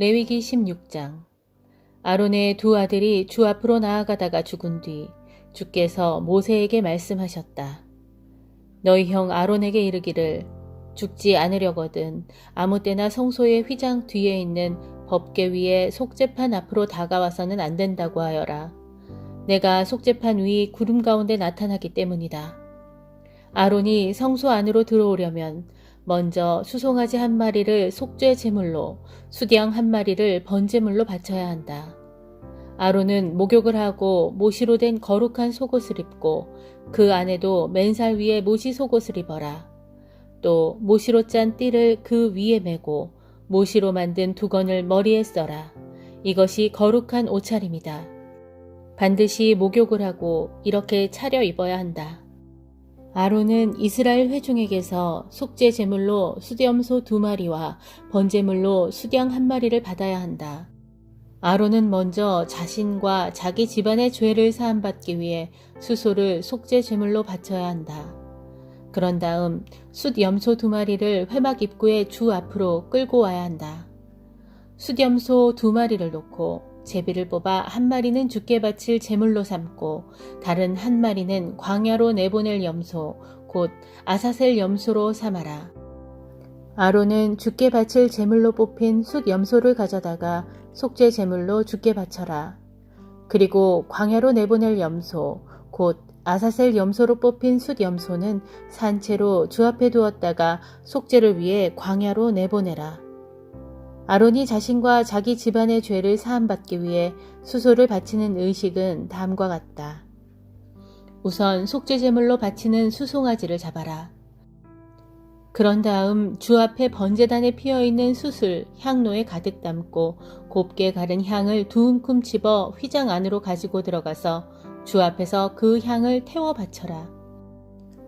레위기 16장 아론의 두 아들이 주 앞으로 나아가다가 죽은 뒤 주께서 모세에게 말씀하셨다. 너희 형 아론에게 이르기를 죽지 않으려거든 아무 때나 성소의 휘장 뒤에 있는 법계 위에 속재판 앞으로 다가와서는 안 된다고 하여라. 내가 속재판 위 구름 가운데 나타나기 때문이다. 아론이 성소 안으로 들어오려면 먼저 수송아지 한 마리를 속죄 제물로 수디양 한 마리를 번제물로 바쳐야 한다. 아론은 목욕을 하고 모시로 된 거룩한 속옷을 입고 그 안에도 맨살 위에 모시 속옷을 입어라. 또 모시로 짠 띠를 그 위에 메고 모시로 만든 두건을 머리에 써라. 이것이 거룩한 옷차림이다. 반드시 목욕을 하고 이렇게 차려 입어야 한다. 아론은 이스라엘 회중에게서 속죄 제물로 수염소 두 마리와 번제물로 수량 한 마리를 받아야 한다. 아론은 먼저 자신과 자기 집안의 죄를 사함받기 위해 수소를 속죄 제물로 바쳐야 한다. 그런 다음 숫염소 두 마리를 회막 입구의 주 앞으로 끌고 와야 한다. 숫염소 두 마리를 놓고 제비를 뽑아 한 마리는 죽게 바칠 제물로 삼고 다른 한 마리는 광야로 내보낼 염소 곧 아사셀 염소로 삼아라. 아론은 죽게 바칠 제물로 뽑힌 숫 염소를 가져다가 속죄 제물로 죽게 바쳐라. 그리고 광야로 내보낼 염소 곧 아사셀 염소로 뽑힌 숫 염소는 산채로 주 앞에 두었다가 속죄를 위해 광야로 내보내라. 아론이 자신과 자기 집안의 죄를 사함받기 위해 수소를 바치는 의식은 다음과 같다. 우선 속죄제물로 바치는 수송아지를 잡아라. 그런 다음 주 앞에 번제단에 피어있는 숯을 향로에 가득 담고 곱게 가른 향을 두 움큼 집어 휘장 안으로 가지고 들어가서 주 앞에서 그 향을 태워 바쳐라.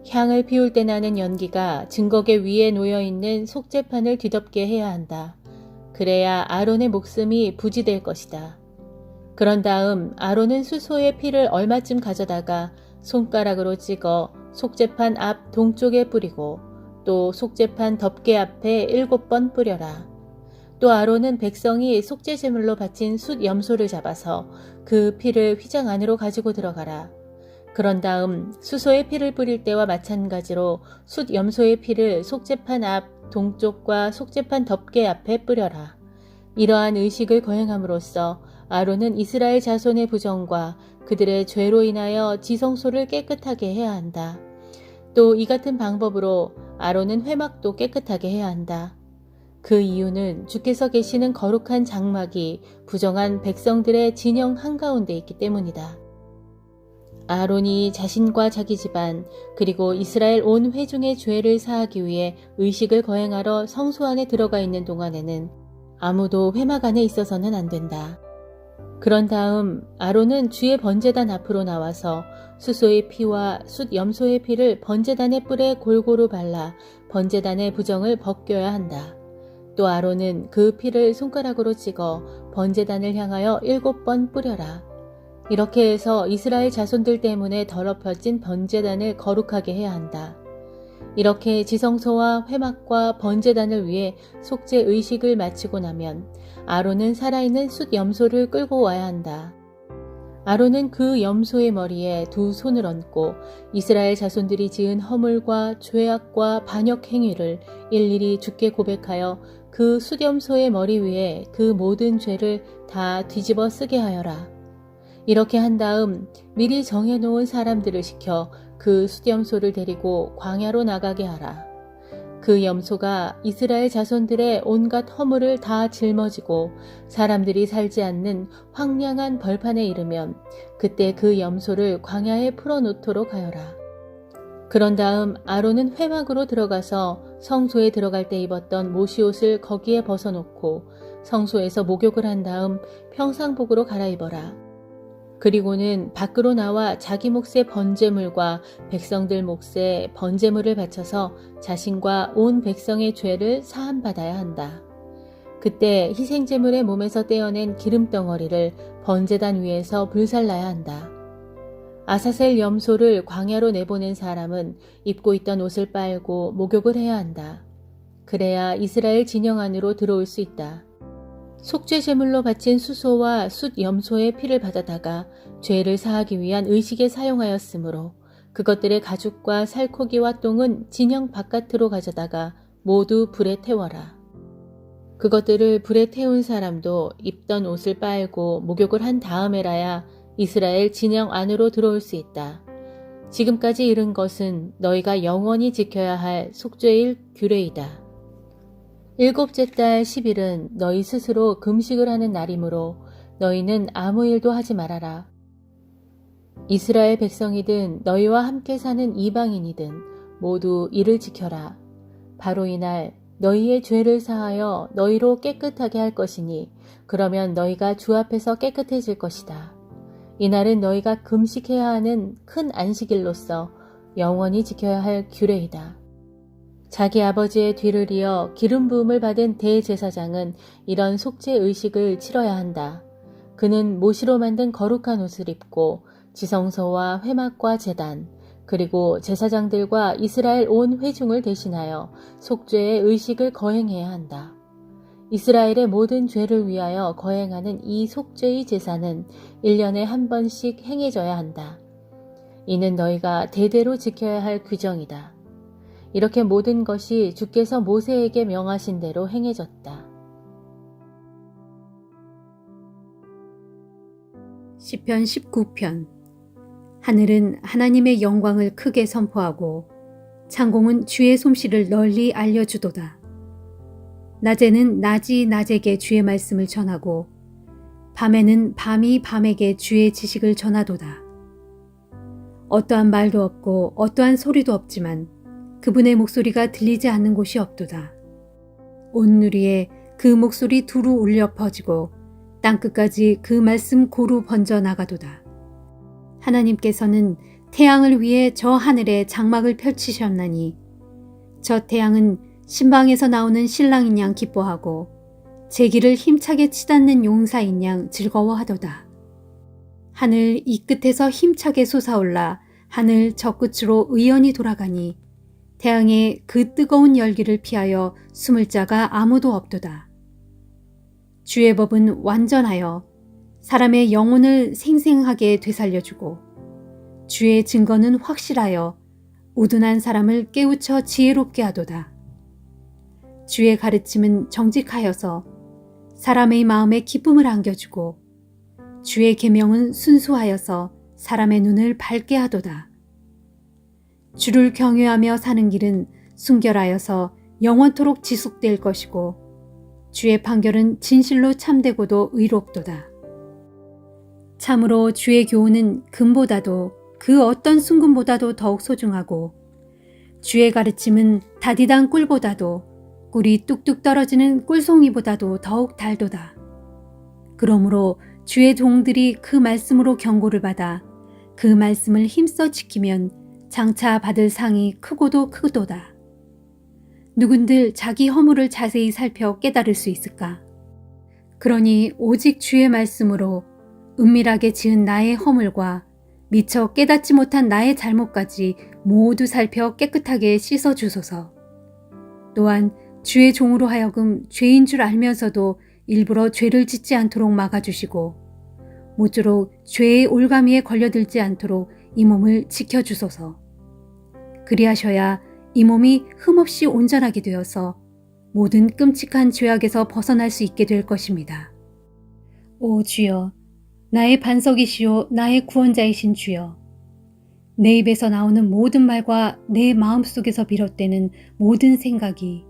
향을 피울 때 나는 연기가 증거계 위에 놓여있는 속죄판을 뒤덮게 해야 한다. 그래야 아론의 목숨이 부지될 것이다. 그런 다음 아론은 수소의 피를 얼마쯤 가져다가 손가락으로 찍어 속죄판 앞 동쪽에 뿌리고 또 속죄판 덮개 앞에 일곱 번 뿌려라. 또 아론은 백성이 속죄제물로 바친 숫 염소를 잡아서 그 피를 휘장 안으로 가지고 들어가라. 그런 다음 수소의 피를 뿌릴 때와 마찬가지로 숫 염소의 피를 속죄판 앞 동쪽과 속죄판 덮개 앞에 뿌려라. 이러한 의식을 거행함으로써 아론은 이스라엘 자손의 부정과 그들의 죄로 인하여 지성소를 깨끗하게 해야 한다. 또 이 같은 방법으로 아론은 회막도 깨끗하게 해야 한다. 그 이유는 주께서 계시는 거룩한 장막이 부정한 백성들의 진영 한가운데 있기 때문이다. 아론이 자신과 자기 집안 그리고 이스라엘 온 회중의 죄를 사하기 위해 의식을 거행하러 성소 안에 들어가 있는 동안에는 아무도 회막 안에 있어서는 안 된다. 그런 다음 아론은 주의 번제단 앞으로 나와서 수소의 피와 숫 염소의 피를 번제단의 뿔에 골고루 발라 번제단의 부정을 벗겨야 한다. 또 아론은 그 피를 손가락으로 찍어 번제단을 향하여 일곱 번 뿌려라. 이렇게 해서 이스라엘 자손들 때문에 더럽혀진 번제단을 거룩하게 해야 한다. 이렇게 지성소와 회막과 번제단을 위해 속죄 의식을 마치고 나면 아론은 살아있는 숫 염소를 끌고 와야 한다. 아론은 그 염소의 머리에 두 손을 얹고 이스라엘 자손들이 지은 허물과 죄악과 반역 행위를 일일이 죽게 고백하여 그 숫염소의 머리 위에 그 모든 죄를 다 뒤집어 쓰게 하여라. 이렇게 한 다음 미리 정해놓은 사람들을 시켜 그 수염소를 데리고 광야로 나가게 하라. 그 염소가 이스라엘 자손들의 온갖 허물을 다 짊어지고 사람들이 살지 않는 황량한 벌판에 이르면 그때 그 염소를 광야에 풀어놓도록 하여라. 그런 다음 아론은 회막으로 들어가서 성소에 들어갈 때 입었던 모시옷을 거기에 벗어놓고 성소에서 목욕을 한 다음 평상복으로 갈아입어라. 그리고는 밖으로 나와 자기 몫의 번제물과 백성들 몫의 번제물을 바쳐서 자신과 온 백성의 죄를 사함받아야 한다. 그때 희생제물의 몸에서 떼어낸 기름덩어리를 번제단 위에서 불살라야 한다. 아사셀 염소를 광야로 내보낸 사람은 입고 있던 옷을 빨고 목욕을 해야 한다. 그래야 이스라엘 진영 안으로 들어올 수 있다. 속죄 제물로 바친 수소와 숫 염소의 피를 받아다가 죄를 사하기 위한 의식에 사용하였으므로 그것들의 가죽과 살코기와 똥은 진영 바깥으로 가져다가 모두 불에 태워라. 그것들을 불에 태운 사람도 입던 옷을 빨고 목욕을 한 다음에라야 이스라엘 진영 안으로 들어올 수 있다. 지금까지 이른 것은 너희가 영원히 지켜야 할 속죄일 규례이다. 일곱째 달 10일은 너희 스스로 금식을 하는 날이므로 너희는 아무 일도 하지 말아라. 이스라엘 백성이든 너희와 함께 사는 이방인이든 모두 이를 지켜라. 바로 이날 너희의 죄를 사하여 너희로 깨끗하게 할 것이니 그러면 너희가 주 앞에서 깨끗해질 것이다. 이날은 너희가 금식해야 하는 큰 안식일로서 영원히 지켜야 할 규례이다. 자기 아버지의 뒤를 이어 기름 부음을 받은 대제사장은 이런 속죄 의식을 치러야 한다. 그는 모시로 만든 거룩한 옷을 입고 지성소와 회막과 제단, 그리고 제사장들과 이스라엘 온 회중을 대신하여 속죄의 의식을 거행해야 한다. 이스라엘의 모든 죄를 위하여 거행하는 이 속죄의 제사는 1년에 한 번씩 행해져야 한다. 이는 너희가 대대로 지켜야 할 규정이다. 이렇게 모든 것이 주께서 모세에게 명하신 대로 행해졌다. 시편 19편 하늘은 하나님의 영광을 크게 선포하고 창공은 주의 솜씨를 널리 알려주도다. 낮에는 낮이 낮에게 주의 말씀을 전하고 밤에는 밤이 밤에게 주의 지식을 전하도다. 어떠한 말도 없고 어떠한 소리도 없지만 그분의 목소리가 들리지 않는 곳이 없도다. 온 누리에 그 목소리 두루 울려 퍼지고 땅끝까지 그 말씀 고루 번져 나가도다. 하나님께서는 태양을 위해 저 하늘에 장막을 펼치셨나니 저 태양은 신방에서 나오는 신랑인 양 기뻐하고 제기를 힘차게 치닫는 용사인 양 즐거워하도다. 하늘 이 끝에서 힘차게 솟아올라 하늘 저 끝으로 의연히 돌아가니 태양의 그 뜨거운 열기를 피하여 숨을 자가 아무도 없도다. 주의 법은 완전하여 사람의 영혼을 생생하게 되살려주고 주의 증거는 확실하여 우둔한 사람을 깨우쳐 지혜롭게 하도다. 주의 가르침은 정직하여서 사람의 마음에 기쁨을 안겨주고 주의 계명은 순수하여서 사람의 눈을 밝게 하도다. 주를 경외하며 사는 길은 순결하여서 영원토록 지속될 것이고 주의 판결은 진실로 참되고도 의롭도다. 참으로 주의 교훈은 금보다도 그 어떤 순금보다도 더욱 소중하고 주의 가르침은 다디단 꿀보다도 꿀이 뚝뚝 떨어지는 꿀송이보다도 더욱 달도다. 그러므로 주의 종들이 그 말씀으로 경고를 받아 그 말씀을 힘써 지키면 장차 받을 상이 크고도 크도다. 누군들 자기 허물을 자세히 살펴 깨달을 수 있을까? 그러니 오직 주의 말씀으로 은밀하게 지은 나의 허물과 미처 깨닫지 못한 나의 잘못까지 모두 살펴 깨끗하게 씻어 주소서. 또한 주의 종으로 하여금 죄인 줄 알면서도 일부러 죄를 짓지 않도록 막아주시고 모쪼록 죄의 올가미에 걸려들지 않도록 이 몸을 지켜주소서. 그리하셔야 이 몸이 흠없이 온전하게 되어서 모든 끔찍한 죄악에서 벗어날 수 있게 될 것입니다. 오 주여, 나의 반석이시요 나의 구원자이신 주여. 내 입에서 나오는 모든 말과 내 마음 속에서 비롯되는 모든 생각이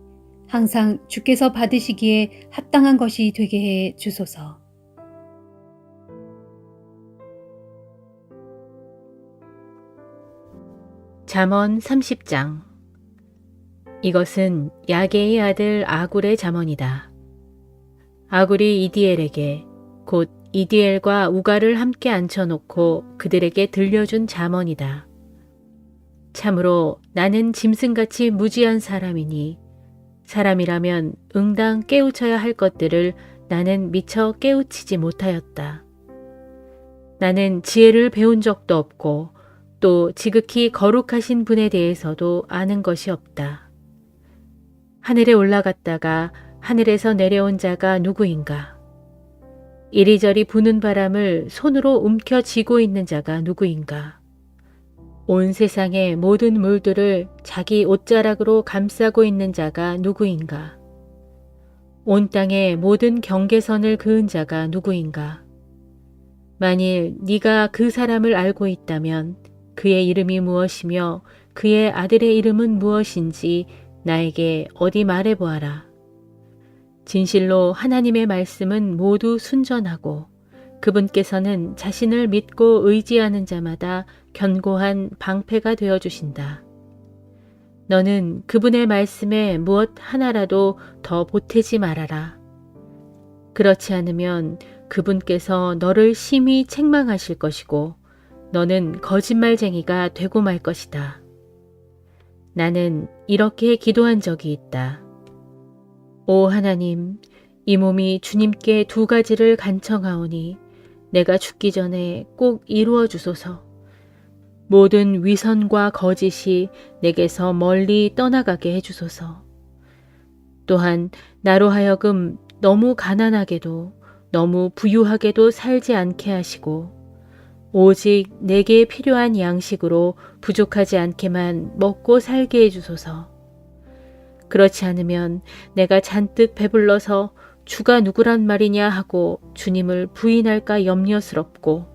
항상 주께서 받으시기에 합당한 것이 되게 해 주소서. 잠언 30장 이것은 야게의 아들 아굴의 잠언이다. 아굴이 이디엘에게 곧 이디엘과 우가를 함께 앉혀놓고 그들에게 들려준 잠언이다. 참으로 나는 짐승같이 무지한 사람이니 사람이라면 응당 깨우쳐야 할 것들을 나는 미처 깨우치지 못하였다. 나는 지혜를 배운 적도 없고 또 지극히 거룩하신 분에 대해서도 아는 것이 없다. 하늘에 올라갔다가 하늘에서 내려온 자가 누구인가? 이리저리 부는 바람을 손으로 움켜쥐고 있는 자가 누구인가? 온 세상의 모든 물들을 자기 옷자락으로 감싸고 있는 자가 누구인가? 온 땅의 모든 경계선을 그은 자가 누구인가? 만일 네가 그 사람을 알고 있다면 그의 이름이 무엇이며 그의 아들의 이름은 무엇인지 나에게 어디 말해 보아라. 진실로 하나님의 말씀은 모두 순전하고 그분께서는 자신을 믿고 의지하는 자마다 견고한 방패가 되어 주신다. 너는 그분의 말씀에 무엇 하나라도 더 보태지 말아라. 그렇지 않으면 그분께서 너를 심히 책망하실 것이고 너는 거짓말쟁이가 되고 말 것이다. 나는 이렇게 기도한 적이 있다. 오 하나님, 이 몸이 주님께 두 가지를 간청하오니 내가 죽기 전에 꼭 이루어 주소서. 모든 위선과 거짓이 내게서 멀리 떠나가게 해주소서. 또한 나로 하여금 너무 가난하게도 너무 부유하게도 살지 않게 하시고 오직 내게 필요한 양식으로 부족하지 않게만 먹고 살게 해주소서. 그렇지 않으면 내가 잔뜩 배불러서 주가 누구란 말이냐 하고 주님을 부인할까 염려스럽고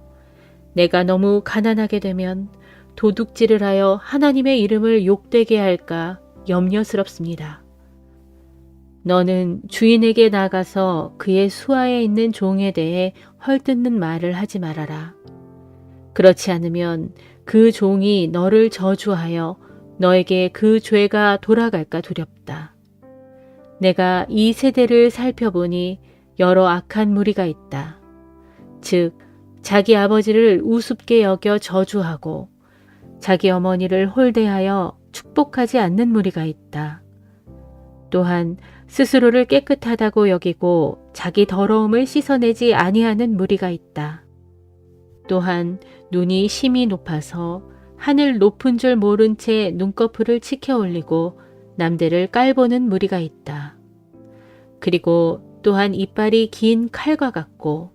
내가 너무 가난하게 되면 도둑질을 하여 하나님의 이름을 욕되게 할까 염려스럽습니다. 너는 주인에게 나가서 그의 수하에 있는 종에 대해 헐뜯는 말을 하지 말아라. 그렇지 않으면 그 종이 너를 저주하여 너에게 그 죄가 돌아갈까 두렵다. 내가 이 세대를 살펴보니 여러 악한 무리가 있다. 즉, 자기 아버지를 우습게 여겨 저주하고 자기 어머니를 홀대하여 축복하지 않는 무리가 있다. 또한 스스로를 깨끗하다고 여기고 자기 더러움을 씻어내지 아니하는 무리가 있다. 또한 눈이 심히 높아서 하늘 높은 줄 모른 채 눈꺼풀을 치켜 올리고 남들을 깔보는 무리가 있다. 그리고 또한 이빨이 긴 칼과 같고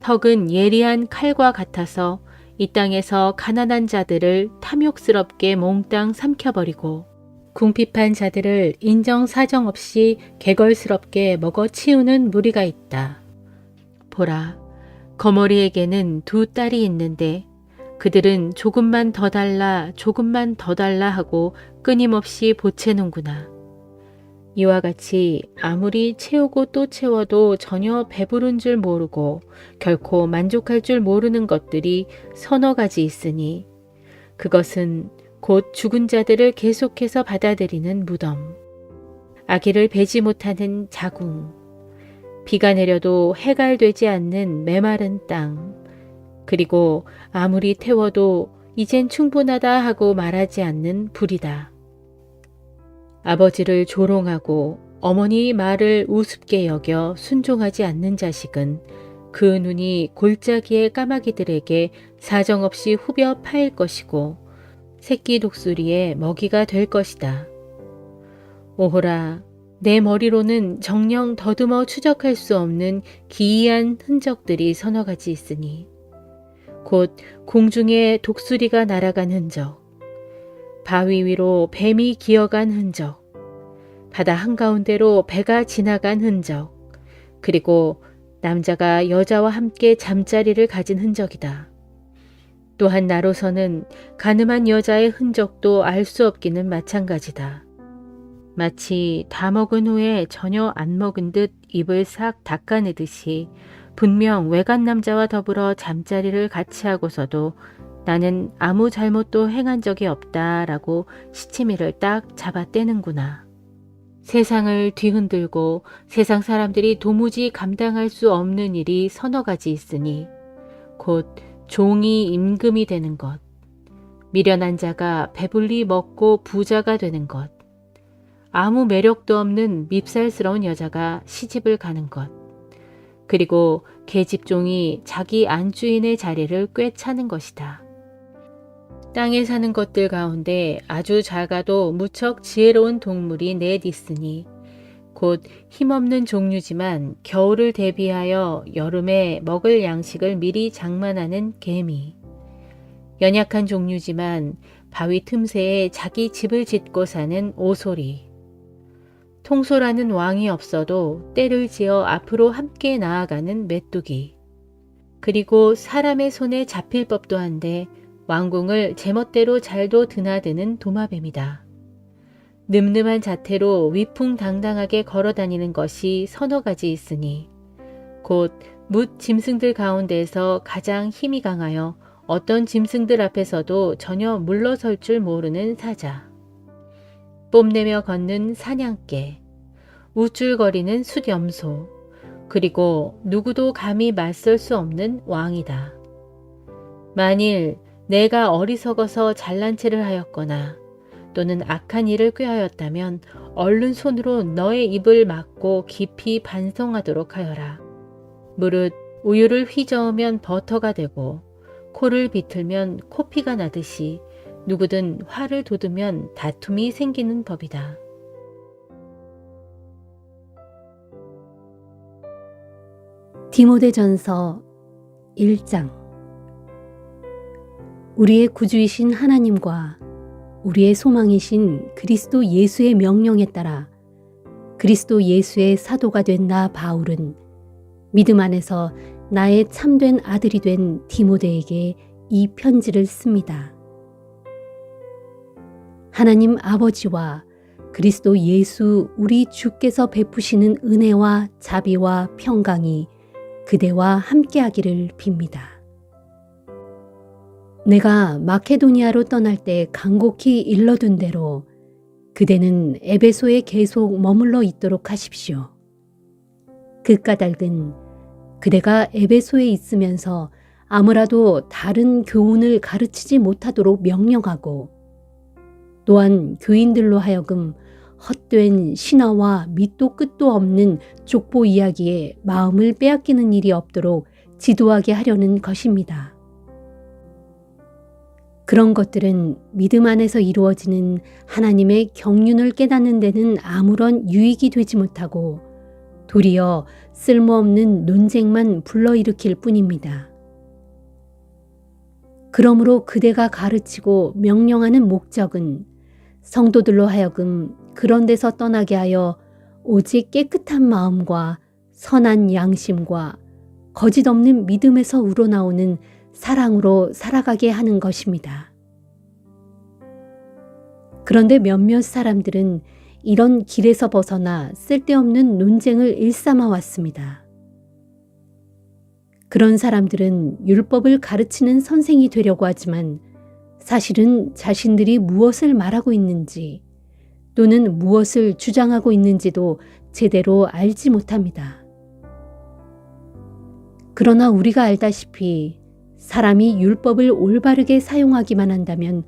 턱은 예리한 칼과 같아서 이 땅에서 가난한 자들을 탐욕스럽게 몽땅 삼켜버리고 궁핍한 자들을 인정사정 없이 개걸스럽게 먹어 치우는 무리가 있다. 보라, 거머리에게는 두 딸이 있는데 그들은 조금만 더 달라, 조금만 더 달라 하고 끊임없이 보채는구나. 이와 같이 아무리 채우고 또 채워도 전혀 배부른 줄 모르고 결코 만족할 줄 모르는 것들이 서너 가지 있으니 그것은 곧 죽은 자들을 계속해서 받아들이는 무덤, 아기를 베지 못하는 자궁, 비가 내려도 해갈되지 않는 메마른 땅, 그리고 아무리 태워도 이젠 충분하다 하고 말하지 않는 불이다. 아버지를 조롱하고 어머니 말을 우습게 여겨 순종하지 않는 자식은 그 눈이 골짜기의 까마귀들에게 사정없이 후벼 파일 것이고 새끼 독수리의 먹이가 될 것이다. 오호라, 내 머리로는 정령 더듬어 추적할 수 없는 기이한 흔적들이 서너 가지 있으니 곧 공중에 독수리가 날아간 흔적, 바위 위로 뱀이 기어간 흔적, 바다 한가운데로 배가 지나간 흔적, 그리고 남자가 여자와 함께 잠자리를 가진 흔적이다. 또한 나로서는 가늠한 여자의 흔적도 알 수 없기는 마찬가지다. 마치 다 먹은 후에 전혀 안 먹은 듯 입을 싹 닦아내듯이 분명 외간 남자와 더불어 잠자리를 같이 하고서도 나는 아무 잘못도 행한 적이 없다라고 시치미를 딱 잡아떼는구나. 세상을 뒤흔들고 세상 사람들이 도무지 감당할 수 없는 일이 서너 가지 있으니 곧 종이 임금이 되는 것, 미련한 자가 배불리 먹고 부자가 되는 것, 아무 매력도 없는 밉살스러운 여자가 시집을 가는 것, 그리고 계집종이 자기 안주인의 자리를 꿰차는 것이다. 땅에 사는 것들 가운데 아주 작아도 무척 지혜로운 동물이 넷 있으니 곧 힘없는 종류지만 겨울을 대비하여 여름에 먹을 양식을 미리 장만하는 개미. 연약한 종류지만 바위 틈새에 자기 집을 짓고 사는 오소리. 통솔하는 왕이 없어도 때를 지어 앞으로 함께 나아가는 메뚜기. 그리고 사람의 손에 잡힐 법도 한데 왕궁을 제멋대로 잘도 드나드는 도마뱀이다. 늠름한 자태로 위풍당당하게 걸어다니는 것이 서너 가지 있으니 곧묻 짐승들 가운데서 가장 힘이 강하여 어떤 짐승들 앞에서도 전혀 물러설 줄 모르는 사자. 뽐내며 걷는 사냥개, 우쭐거리는 숫염소, 그리고 누구도 감히 맞설 수 없는 왕이다. 만일 내가 어리석어서 잘난 체를 하였거나 또는 악한 일을 꾀하였다면 얼른 손으로 너의 입을 막고 깊이 반성하도록 하여라. 무릇 우유를 휘저으면 버터가 되고 코를 비틀면 코피가 나듯이 누구든 화를 돋으면 다툼이 생기는 법이다. 디모데전서 1장 우리의 구주이신 하나님과 우리의 소망이신 그리스도 예수의 명령에 따라 그리스도 예수의 사도가 된 나 바울은 믿음 안에서 나의 참된 아들이 된 디모데에게 이 편지를 씁니다. 하나님 아버지와 그리스도 예수 우리 주께서 베푸시는 은혜와 자비와 평강이 그대와 함께하기를 빕니다. 내가 마케도니아로 떠날 때 간곡히 일러둔 대로 그대는 에베소에 계속 머물러 있도록 하십시오. 그 까닭은 그대가 에베소에 있으면서 아무라도 다른 교훈을 가르치지 못하도록 명령하고 또한 교인들로 하여금 헛된 신화와 밑도 끝도 없는 족보 이야기에 마음을 빼앗기는 일이 없도록 지도하게 하려는 것입니다. 그런 것들은 믿음 안에서 이루어지는 하나님의 경륜을 깨닫는 데는 아무런 유익이 되지 못하고 도리어 쓸모없는 논쟁만 불러일으킬 뿐입니다. 그러므로 그대가 가르치고 명령하는 목적은 성도들로 하여금 그런 데서 떠나게 하여 오직 깨끗한 마음과 선한 양심과 거짓 없는 믿음에서 우러나오는 사랑으로 살아가게 하는 것입니다. 그런데 몇몇 사람들은 이런 길에서 벗어나 쓸데없는 논쟁을 일삼아 왔습니다. 그런 사람들은 율법을 가르치는 선생이 되려고 하지만 사실은 자신들이 무엇을 말하고 있는지 또는 무엇을 주장하고 있는지도 제대로 알지 못합니다. 그러나 우리가 알다시피 사람이 율법을 올바르게 사용하기만 한다면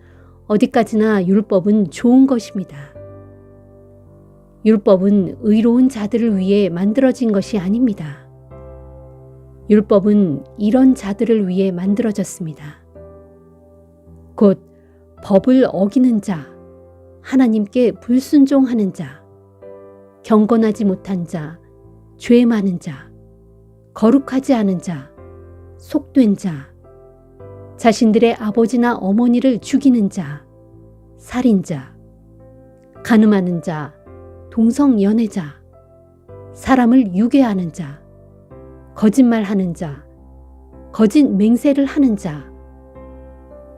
어디까지나 율법은 좋은 것입니다. 율법은 의로운 자들을 위해 만들어진 것이 아닙니다. 율법은 이런 자들을 위해 만들어졌습니다. 곧 법을 어기는 자, 하나님께 불순종하는 자, 경건하지 못한 자, 죄 많은 자, 거룩하지 않은 자, 속된 자, 자신들의 아버지나 어머니를 죽이는 자, 살인자, 가늠하는 자, 동성연애자, 사람을 유괴하는 자, 거짓말하는 자, 거짓 맹세를 하는 자,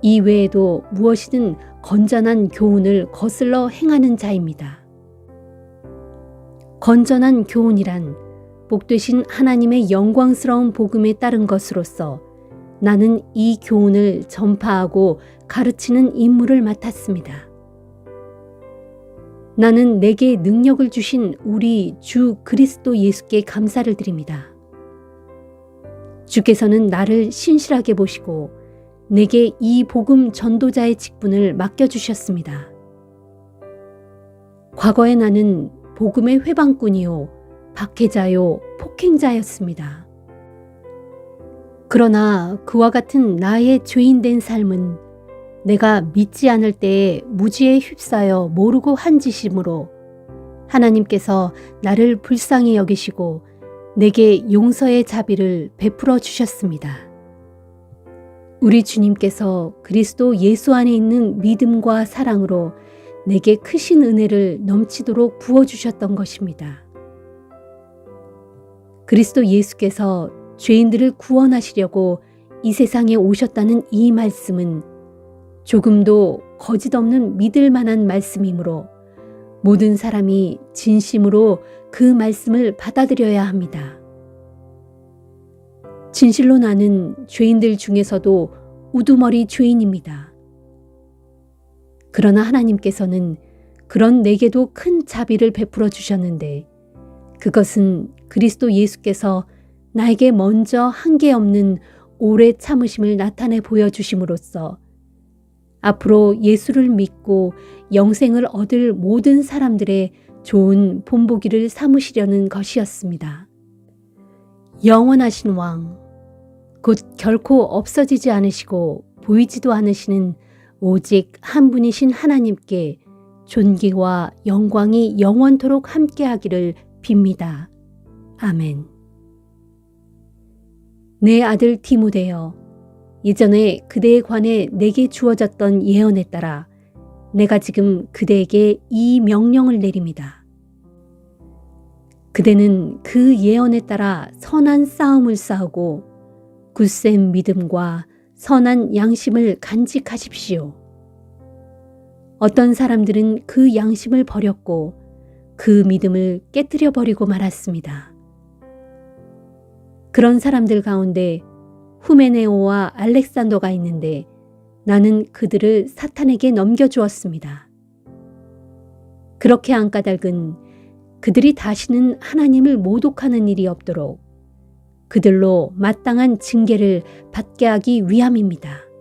이 외에도 무엇이든 건전한 교훈을 거슬러 행하는 자입니다. 건전한 교훈이란 복되신 하나님의 영광스러운 복음에 따른 것으로서 나는 이 교훈을 전파하고 가르치는 임무를 맡았습니다. 나는 내게 능력을 주신 우리 주 그리스도 예수께 감사를 드립니다. 주께서는 나를 신실하게 보시고 내게 이 복음 전도자의 직분을 맡겨주셨습니다. 과거에 나는 복음의 회방꾼이요, 박해자요, 폭행자였습니다. 그러나 그와 같은 나의 죄인된 삶은 내가 믿지 않을 때에 무지에 휩싸여 모르고 한 짓이므로 하나님께서 나를 불쌍히 여기시고 내게 용서의 자비를 베풀어 주셨습니다. 우리 주님께서 그리스도 예수 안에 있는 믿음과 사랑으로 내게 크신 은혜를 넘치도록 부어주셨던 것입니다. 그리스도 예수께서 죄인들을 구원하시려고 이 세상에 오셨다는 이 말씀은 조금도 거짓 없는 믿을 만한 말씀이므로 모든 사람이 진심으로 그 말씀을 받아들여야 합니다. 진실로 나는 죄인들 중에서도 우두머리 죄인입니다. 그러나 하나님께서는 그런 내게도 큰 자비를 베풀어 주셨는데 그것은 그리스도 예수께서 나에게 먼저 한계 없는 오래 참으심을 나타내 보여주심으로써 앞으로 예수를 믿고 영생을 얻을 모든 사람들의 좋은 본보기를 삼으시려는 것이었습니다. 영원하신 왕, 곧 결코 없어지지 않으시고 보이지도 않으시는 오직 한 분이신 하나님께 존귀와 영광이 영원토록 함께하기를 빕니다. 아멘. 내 아들 디모데여, 이전에 그대에 관해 내게 주어졌던 예언에 따라 내가 지금 그대에게 이 명령을 내립니다. 그대는 그 예언에 따라 선한 싸움을 싸우고 굳센 믿음과 선한 양심을 간직하십시오. 어떤 사람들은 그 양심을 버렸고 그 믿음을 깨뜨려 버리고 말았습니다. 그런 사람들 가운데 후메네오와 알렉산더가 있는데 나는 그들을 사탄에게 넘겨주었습니다. 그렇게 안 까닭은 그들이 다시는 하나님을 모독하는 일이 없도록 그들로 마땅한 징계를 받게 하기 위함입니다.